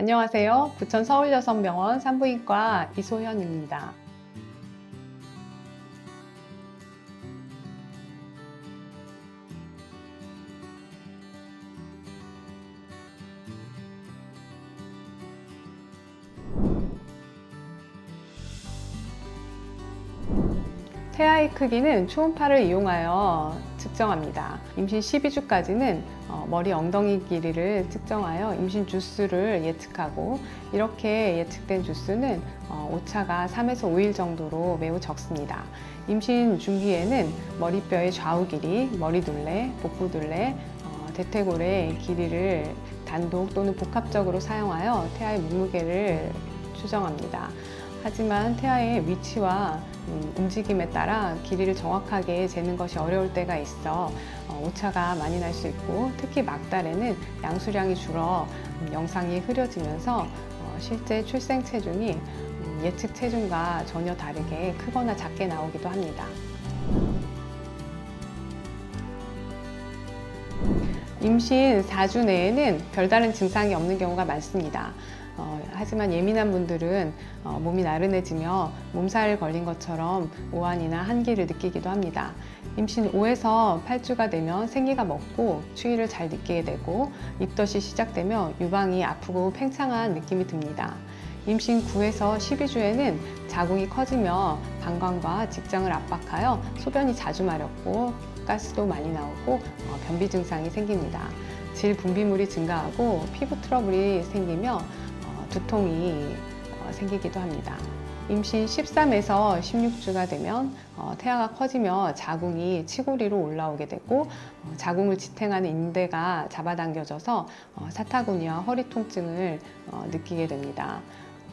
안녕하세요. 부천 서울여성병원 산부인과 이소현입니다. 태아의 크기는 초음파를 이용하여 측정합니다. 임신 12주까지는 어, 머리 엉덩이 길이를 측정하여 임신 주수를 예측하고 이렇게 예측된 주수는 어, 오차가 3에서 5일 정도로 매우 적습니다. 임신 중기에는 머리뼈의 좌우 길이, 머리둘레, 복부둘레, 어, 대퇴골의 길이를 단독 또는 복합적으로 사용하여 태아의 몸무게를 추정합니다. 하지만 태아의 위치와 음, 움직임에 따라 길이를 정확하게 재는 것이 어려울 때가 있어 어, 오차가 많이 날 수 있고 특히 막달에는 양수량이 줄어 음, 영상이 흐려지면서 어, 실제 출생 체중이 음, 예측 체중과 전혀 다르게 크거나 작게 나오기도 합니다. 임신 4주 내에는 별다른 증상이 없는 경우가 많습니다. 어, 하지만 예민한 분들은 어, 몸이 나른해지며 몸살 걸린 것처럼 오한이나 한기를 느끼기도 합니다. 임신 5에서 8주가 되면 생기가 먹고 추위를 잘 느끼게 되고 입덧이 시작되며 유방이 아프고 팽창한 느낌이 듭니다. 임신 9에서 12주에는 자궁이 커지며 방광과 직장을 압박하여 소변이 자주 마렵고 가스도 많이 나오고 어, 변비 증상이 생깁니다. 질 분비물이 증가하고 피부 트러블이 생기며 어, 두통이 어, 생기기도 합니다. 임신 13에서 16주가 되면 어, 태아가 커지며 자궁이 치고리로 올라오게 되고 어, 자궁을 지탱하는 인대가 잡아당겨져서 어, 사타구니와 허리 통증을 어, 느끼게 됩니다.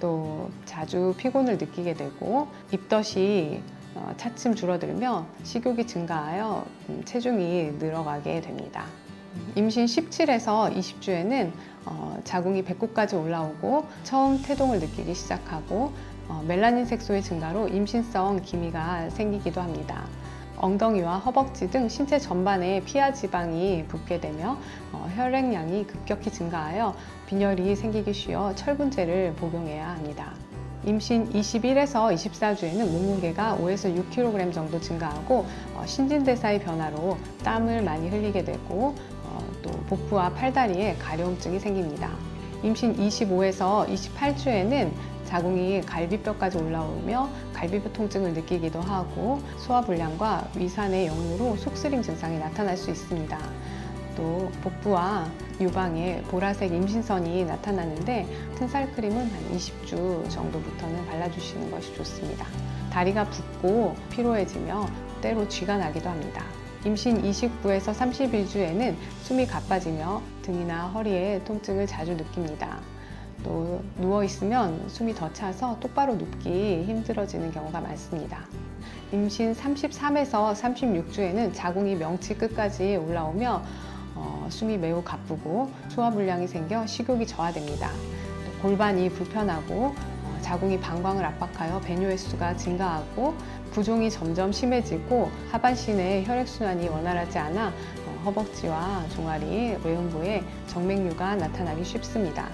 또 자주 피곤을 느끼게 되고 입덧이 어, 차츰 줄어들며 식욕이 증가하여 음, 체중이 늘어가게 됩니다. 임신 17에서 20주에는 어, 자궁이 배꼽까지 올라오고 처음 태동을 느끼기 시작하고 어, 멜라닌 색소의 증가로 임신성 기미가 생기기도 합니다. 엉덩이와 허벅지 등 신체 전반에 피하 지방이 붓게 되며 어, 혈액량이 급격히 증가하여 빈혈이 생기기 쉬워 철분제를 복용해야 합니다. 임신 21에서 24주에는 몸무게가 5에서 6kg 정도 증가하고 어, 신진대사의 변화로 땀을 많이 흘리게 되고 어, 또 복부와 팔다리에 가려움증이 생깁니다. 임신 25에서 28주에는 자궁이 갈비뼈까지 올라오며 갈비뼈 통증을 느끼기도 하고 소화불량과 위산의 역류로 속쓰림 증상이 나타날 수 있습니다. 또 복부와 유방에 보라색 임신선이 나타나는데 튼살 크림은 한 20주 정도부터는 발라주시는 것이 좋습니다. 다리가 붓고 피로해지며 때로 쥐가 나기도 합니다. 임신 29에서 31주에는 숨이 가빠지며 등이나 허리에 통증을 자주 느낍니다. 또 누워 있으면 숨이 더 차서 똑바로 눕기 힘들어지는 경우가 많습니다. 임신 33에서 36주에는 자궁이 명치 끝까지 올라오며 어, 숨이 매우 가쁘고 소화 불량이 생겨 식욕이 저하됩니다. 또 골반이 불편하고 어, 자궁이 방광을 압박하여 배뇨 횟수가 증가하고 부종이 점점 심해지고 하반신의 혈액순환이 원활하지 않아 어, 허벅지와 종아리, 외음부에 정맥류가 나타나기 쉽습니다.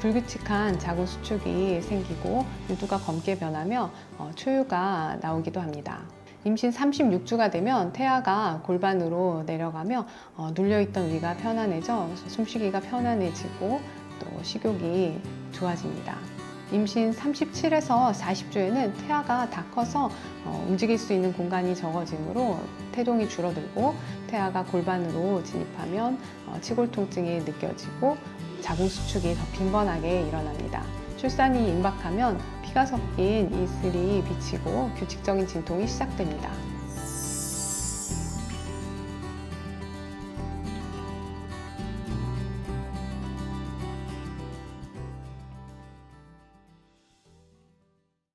불규칙한 자궁 수축이 생기고 유두가 검게 변하며 어, 초유가 나오기도 합니다. 임신 36주가 되면 태아가 골반으로 내려가며 어, 눌려있던 위가 편안해져 숨쉬기가 편안해지고 또 식욕이 좋아집니다. 임신 37에서 40주에는 태아가 다 커서 어, 움직일 수 있는 공간이 적어지므로 태동이 줄어들고 태아가 골반으로 진입하면 어, 치골 통증이 느껴지고 자궁 수축이 더 빈번하게 일어납니다. 출산이 임박하면 피가 섞인 이슬이 비치고 규칙적인 진통이 시작됩니다.